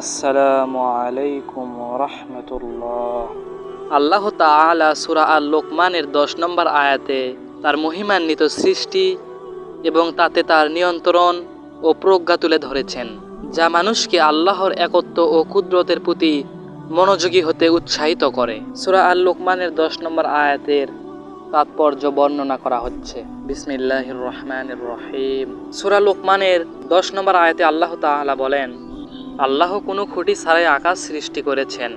আসসালামু আলাইকুম রহমতুল্লাহ আল্লাহ তাআলা সূরা আল লোকমানের দশ নম্বর আয়াতে তার মহিমান্বিত সৃষ্টি এবং তাতে তার নিয়ন্ত্রণ ও প্রজ্ঞা তুলে ধরেছেন, যা মানুষকে আল্লাহর একত্ব ও কুদরতের প্রতি মনোযোগী হতে উৎসাহিত করে। সূরা আল লোকমানের দশ নম্বর আয়াতের তাৎপর্য বর্ণনা করা হচ্ছে। বিসমিল্লাহির রহমানির রহিম। সূরা লোকমানের দশ নম্বর আয়াতে আল্লাহ তাআলা বলেন আল্লাহ কোনো খুঁটি ছাড়াই আকাশ সৃষ্টি করেছেন,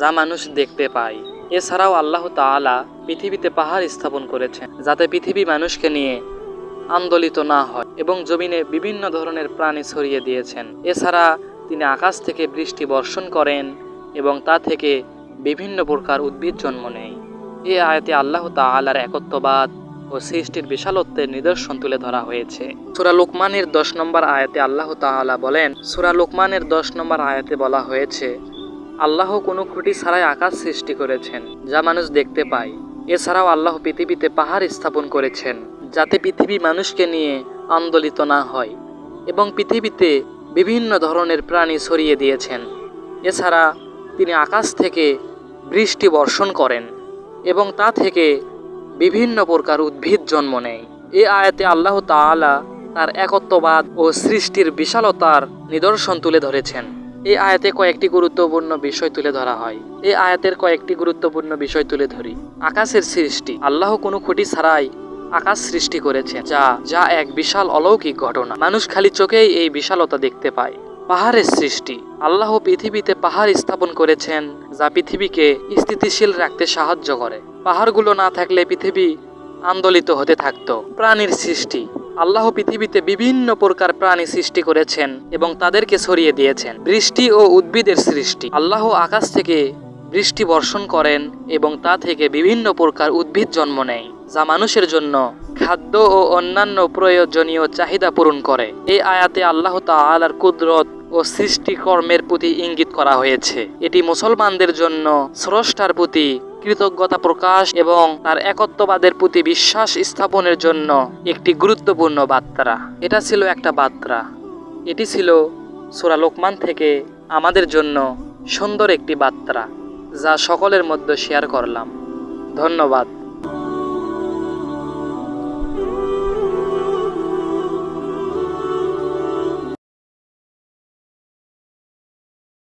যা মানুষ দেখতে পায়। এছাড়াও আল্লাহ তাআলা পৃথিবীতে পাহাড় স্থাপন করেছেন, যাতে পৃথিবী মানুষকে নিয়ে আন্দোলিত না হয় এবং জমিনে বিভিন্ন ধরনের প্রাণী ছড়িয়ে দিয়েছেন। এছাড়া তিনি আকাশ থেকে বৃষ্টি বর্ষণ করেন এবং তা থেকে বিভিন্ন প্রকার উদ্ভিদ জন্ম নেয়। এ আয়াতে আল্লাহ তাআলার একত্ববাদ ও সৃষ্টির বিশালত্বের নিদর্শন তুলে ধরা হয়েছে। সূরা লোকমানের দশ নম্বর আয়াতে আল্লাহ তাআলা বলেন, সূরা লোকমানের দশ নম্বর আয়াতে বলা হয়েছে, আল্লাহ কোনো খুঁটি ছাড়াই আকাশ সৃষ্টি করেছেন, যা মানুষ দেখতে পায়। এছাড়াও আল্লাহ পৃথিবীতে পাহাড় স্থাপন করেছেন, যাতে পৃথিবী মানুষকে নিয়ে আন্দোলিত না হয় এবং পৃথিবীতে বিভিন্ন ধরনের প্রাণী ছড়িয়ে দিয়েছেন। এছাড়া তিনি আকাশ থেকে বৃষ্টি বর্ষণ করেন এবং তা থেকে বিভিন্ন প্রকার উদ্ভিদ জন্ম নেয়। এ আয়াতে আল্লাহ তাআলা তার একত্ববাদ ও সৃষ্টির বিশালতার নিদর্শন তুলে ধরেছেন। এই আয়াতে কয়েকটি গুরুত্বপূর্ণ বিষয় তুলে ধরা হয়। এই আয়াতের কয়েকটি গুরুত্বপূর্ণ বিষয় তুলে ধরি। আকাশের সৃষ্টি। আল্লাহ কোনো খুঁটি ছাড়াই আকাশ সৃষ্টি করেছেন, যা যা এক বিশাল অলৌকিক ঘটনা। মানুষ খালি চোখেই এই বিশালতা দেখতে পায়। পাহাড়ের সৃষ্টি। আল্লাহ পৃথিবীতে পাহাড় স্থাপন করেছেন, যা পৃথিবীকে স্থিতিশীল রাখতে সাহায্য করে। পাহাড়গুলো না থাকলে পৃথিবী আন্দোলিত হতে থাকত। প্রাণীর সৃষ্টি। আল্লাহ পৃথিবীতে বিভিন্ন প্রকার প্রাণী সৃষ্টি করেছেন এবং তাদেরকে ছড়িয়ে দিয়েছেন। বৃষ্টি ও উদ্ভিদের সৃষ্টি। আল্লাহ আকাশ থেকে বৃষ্টি বর্ষণ করেন এবং তা থেকে বিভিন্ন প্রকার উদ্ভিদ জন্ম নেয়, যা মানুষের জন্য খাদ্য ও অন্যান্য প্রয়োজনীয় চাহিদা পূরণ করে। এই আয়াতে আল্লাহ তাআলার কুদরত ও সৃষ্টিকর্মের প্রতি ইঙ্গিত করা হয়েছে। এটি মুসলমানদের জন্য স্রষ্টার প্রতি কৃতজ্ঞতা প্রকাশ এবং তার একত্ববাদের প্রতি বিশ্বাস স্থাপনের জন্য একটি গুরুত্বপূর্ণ বার্তা। এটা ছিল একটা বার্তা। এটি ছিল সূরা লোকমান থেকে আমাদের জন্য সুন্দর একটি বার্তা, যা সকলের মধ্যে শেয়ার করলাম। ধন্যবাদ।